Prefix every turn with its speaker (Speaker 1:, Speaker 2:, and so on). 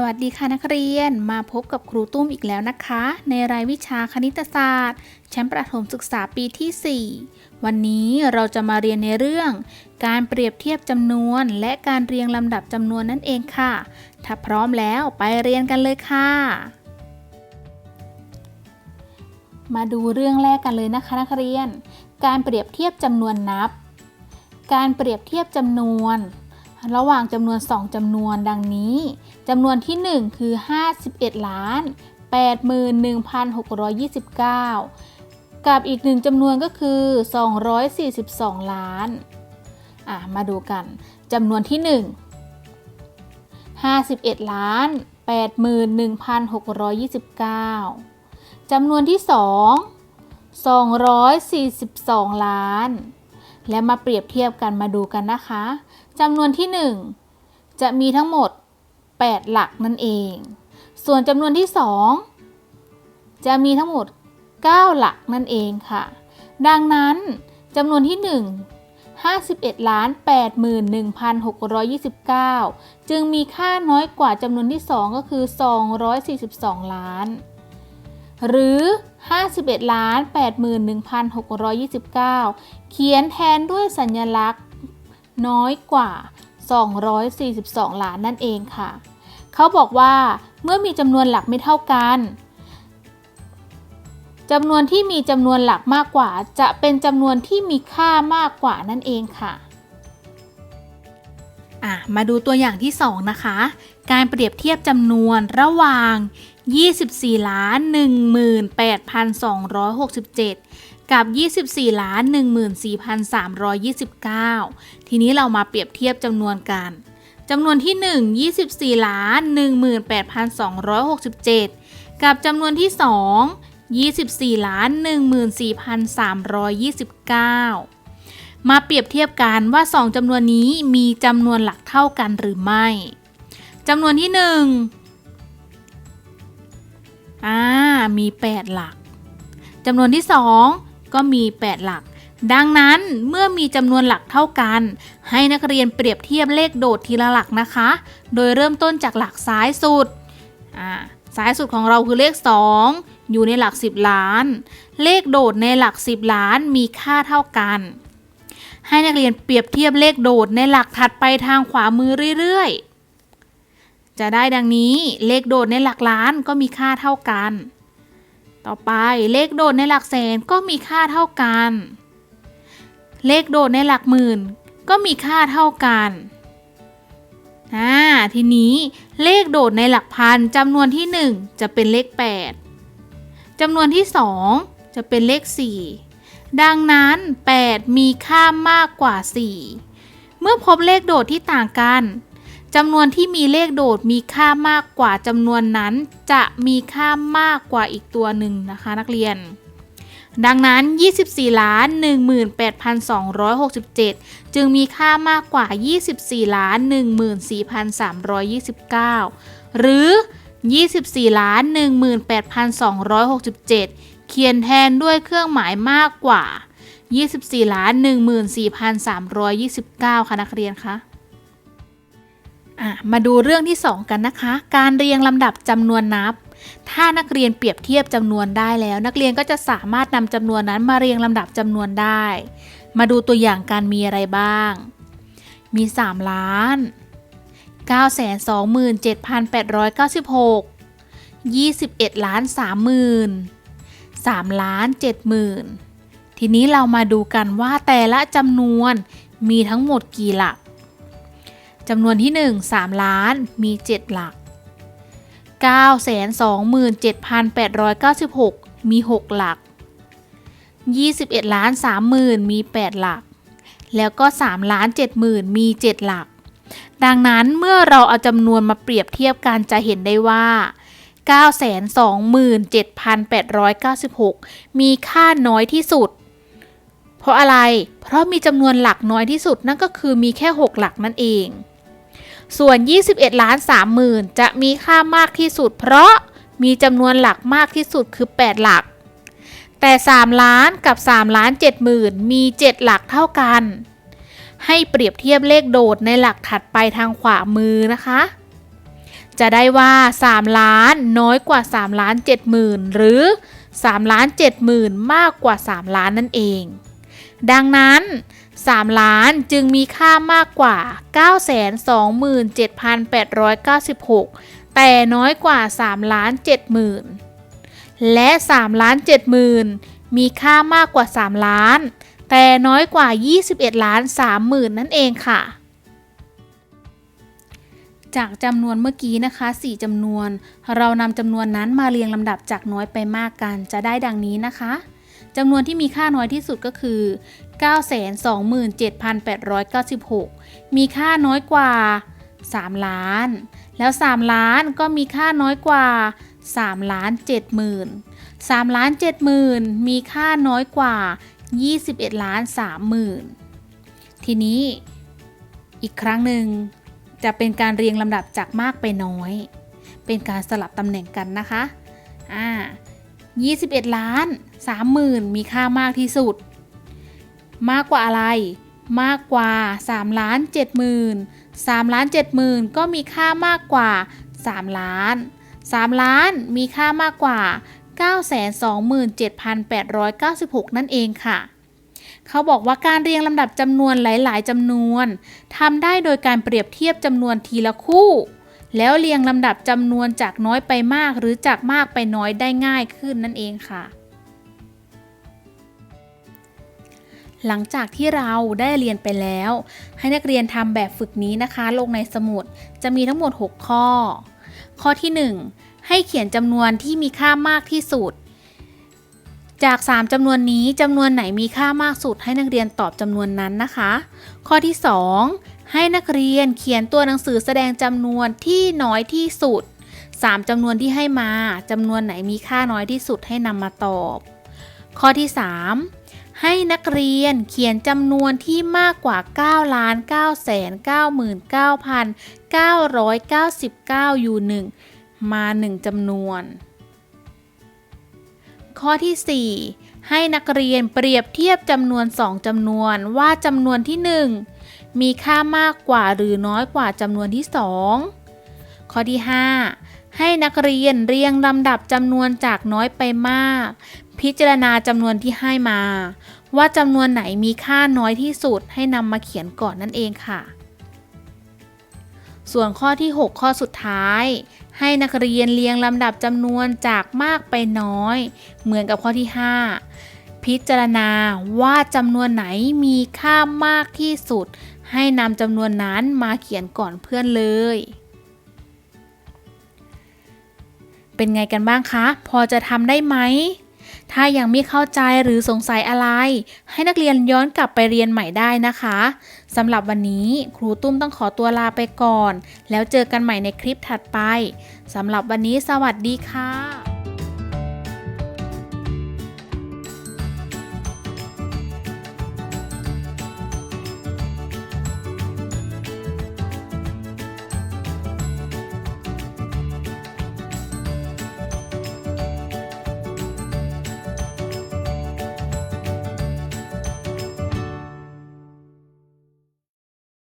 Speaker 1: สวัสดีค่ะนักเรียนมาพบกับครูตุ้มอีกแล้วนะคะ ในรายวิชาคณิตศาสตร์ชั้นประถมศึกษาปีที่ 4 วันนี้เราจะมาเรียนในเรื่อง การเปรียบเทียบจำนวน และการเรียงลำดับจำนวนนั่นเองค่ะ ถ้าพร้อมแล้วไปเรียนกันเลยค่ะ มาดูเรื่องแรกกันเลยนะคะนักเรียน การเปรียบเทียบจำนวนนับ การเปรียบเทียบจำนวน ระหว่างจำนวน 2จำนวนดังนี้จำนวนที่ 1 คือ 51 ล้าน 81,629 กับอีกหนึ่งจำนวนก็คือ 242 ล้านอะมาดูกันจำนวนที่ 1 51 ล้าน 81,629 จำนวนที่ 2 242 ล้าน และมาเปรียบเทียบกันมาดูกันนะคะ จำนวนที่ 1 จะมีทั้งหมด 8 หลักนั่นเอง ส่วนจำนวนที่ 2 จะมีทั้งหมด 9 หลักนั่นเองค่ะ ดังนั้นจำนวนที่ 1 51ล้าน81,629 จึงมีค่าน้อยกว่าจำนวนที่ 2 ก็คือ 242 ล้าน หรือ 51ล้าน81,629 เขียนแทนด้วยสัญลักษณ์ น้อยกว่า 242 ล้านนั่นเองค่ะ เขาบอกว่าเมื่อมีจำนวนหลักไม่เท่ากันจำนวนที่มีจำนวนหลักมากกว่า จะเป็นจำนวนที่มีค่ามากกว่านั่นเองค่ะมาดูตัวอย่างที่ 2 นะคะ การเปรียบเทียบจำนวนระหว่าง 24ล้าน18,267 กับ 24ล้าน14,329 ทีนี้เรามาเปรียบเทียบจำนวนกันจำนวนที่ 1 24ล้าน18,267 กับจำนวนที่ 2 24ล้าน14,329 มาเปรียบเทียบกันว่า 2จำนวนนี้มีจำนวนหลักเท่ากันหรือไม่จำนวนที่ 1 อ่ามี 8 หลักจำนวนที่ 2 ก็มี 8 หลัก ดังนั้นเมื่อมีจำนวนหลักเท่ากัน ให้นักเรียนเปรียบเทียบเลขโดดทีละหลักนะคะ โดยเริ่มต้นจากหลักซ้ายสุดอ่าซ้ายสุดของเราคือเลข 2 อยู่ในหลัก 10 ล้าน เลขโดดในหลัก 10 ล้านมีค่าเท่ากัน ให้นักเรียนเปรียบเทียบเลขโดดในหลักถัดไปทางขวามือเรื่อยๆ จะได้ดังนี้เลขโดดในหลักล้านก็มีค่าเท่ากัน ต่อไปเลขโดดในหลักแสนก็มีค่าเท่ากัน เลขโดดในหลักหมื่น ก็มีค่าเท่ากันอ่าทีนี้เลขโดดในหลักพันจำนวนที่ 1 จะเป็นเลข 8จำนวนที่ 2 จะเป็นเลข 4 ดังนั้น 8 มีค่ามากกว่า 4 เมื่อพบเลขโดดที่ต่างกัน จำนวนที่มีเลขโดดมีค่ามากกว่าจำนวนนั้น จะมีค่ามากกว่าอีกตัวหนึ่งนะคะนักเรียน ดังนั้น 24ล้าน18,267 จึงมีค่ามากกว่า 24ล้าน14,329 หรือ 24ล้าน18,267 เขียนแทนด้วยเครื่องหมายมากกว่า 24ล้าน14,329 ค่ะนักเรียนคะ มาดูเรื่องที่ 2 กันนะคะ การเรียงลำดับจำนวนนับ ถ้านักเรียนเปรียบเทียบจำนวนได้แล้ว นักเรียนก็จะสามารถนำจำนวนนั้นมาเรียงลำดับจำนวนได้ มาดูตัวอย่างการมีอะไรบ้าง มี 3 ล้าน 927,896 21 ล้าน 30,000 3 ล้าน 70,000 ทีนี้เรามาดูกันว่าแต่ละจำนวนมีทั้งหมดกี่หลัก จำนวนที่ 1 3 ล้านมี 7 หลัก 927,896 มี 6 หลัก 21ล้าน30,000 มี 8 หลัก แล้วก็3ล้าน70,000 มี 7 หลัก ดังนั้นเมื่อเราเอาจำนวนมาเปรียบเทียบกันจะเห็นได้ว่า 927,896 มีค่าน้อยที่สุดเพราะอะไร เพราะมีจำนวนหลักน้อยที่สุดนั่นก็คือมีแค่ 6 หลักนั่นเอง ส่วน 21 ล้าน 30,000 จะมีค่ามากที่สุด เพราะมีจำนวนหลักมากที่สุดคือ 8 หลัก แต่ 3 ล้านกับ 3 ล้าน 70,000 มี 7 หลักเท่ากัน ให้เปรียบเทียบเลขโดดในหลักถัดไปทางขวามือนะคะ จะได้ว่า 3 ล้านน้อยกว่า 3 ล้าน7หมื่นหรือ 3 ล้าน7หมื่นมากกว่า 3 ล้านนั่นเอง ดังนั้น 3 ล้านจึงมีค่ามากกว่า 927,896 แต่น้อยกว่า 3 ล้าน7หมื่นและ 3 ล้าน7หมื่นมีค่ามากกว่า 3 ล้าน แต่น้อยกว่า 21 ล้าน3หมื่นนั่นเองค่ะจากจำนวนเมื่อกี้นะคะ 4จำนวน เรานำจำนวนนั้นมาเรียงลำดับจากน้อยไปมากกัน จะได้ดังนี้นะคะ จำนวนที่มีค่าน้อยที่สุดก็คือ 927,896 มีค่าน้อยกว่า 3 ล้าน แล้ว 3 ล้านก็มีค่าน้อยกว่า 3 ล้าน7หมื่น3ล้าน7หมื่นมีค่าน้อยกว่า 21 ล้าน3หมื่นทีนี้อีกครั้งหนึ่งจะเป็นการเรียงลำดับจากมากไปน้อย เป็นการสลับตำแหน่งกันนะคะ อ่า 21 ล้าน 30,000 มีค่ามากที่สุด มากกว่าอะไร มากกว่า3ล้าน70,000 3ล้าน70,000 ก็มีค่ามากกว่า 3 ล้าน 3 ล้านมีค่ามากกว่า 927,896 นั่นเองค่ะ เขาบอกว่าการเรียงลำดับจำนวนหลาย ๆจำนวนทำได้โดยการเปรียบเทียบจำนวนทีละคู่ แล้วเรียงลำดับจำนวนจากน้อยไปมากหรือจากมากไปน้อยได้ง่ายขึ้นนั่นเองค่ะ หลังจากที่เราได้เรียนไปแล้ว ให้นักเรียนทำแบบฝึกนี้นะคะ ลงในสมุดจะมีทั้งหมด 6 ข้อ ข้อที่ 1 ให้เขียนจำนวนที่มีค่ามากที่สุด จาก 3จำนวนนี้จำนวนไหนมีค่ามากสุด ให้นักเรียนตอบจำนวนนั้นนะคะ ข้อที่ 2 ให้นักเรียนเขียนตัวหนังสือแสดงจำนวนที่น้อยที่สุด 3จำนวนที่ให้มาจำนวนไหนมีค่าน้อยที่สุดให้นำมาตอบ ข้อที่ 3 ให้นักเรียนเขียนจำนวนที่มากกว่า9ล้าน9 9 9 9 999 อยู่หนึ่งมา 1จำนวน ข้อที่ 4 ให้นักเรียนเปรียบเทียบจำนวน 2จำนวนว่าจำนวนที่ 1 มีค่ามากกว่าหรือน้อยกว่าจำนวนที่ 2 ข้อที่ 5 ให้นักเรียนเรียงลำดับจำนวนจากน้อยไปมาก พิจารณาจำนวนที่ให้มา ว่าจำนวนไหนมีค่าน้อยที่สุดให้นำมาเขียนก่อนนั่นเองค่ะ ส่วนข้อที่ 6 ข้อสุดท้าย ให้นักเรียนเรียงลำดับจำนวนจากมากไปน้อย เหมือนกับข้อที่ 5 พิจารณาว่าจำนวนไหนมีค่ามากที่สุด ให้นำจำนวนนั้นมาเขียนก่อนเพื่อนเลย เป็นไงกันบ้างคะ พอจะทำได้ไหม ถ้ายังไม่เข้าใจหรือสงสัยอะไร ให้นักเรียนย้อนกลับไปเรียนใหม่ได้นะคะสำหรับวันนี้ครูตุ้มต้องขอตัวลาไปก่อน แล้วเจอกันใหม่ในคลิปถัดไปสำหรับวันนี้สวัสดีค่ะ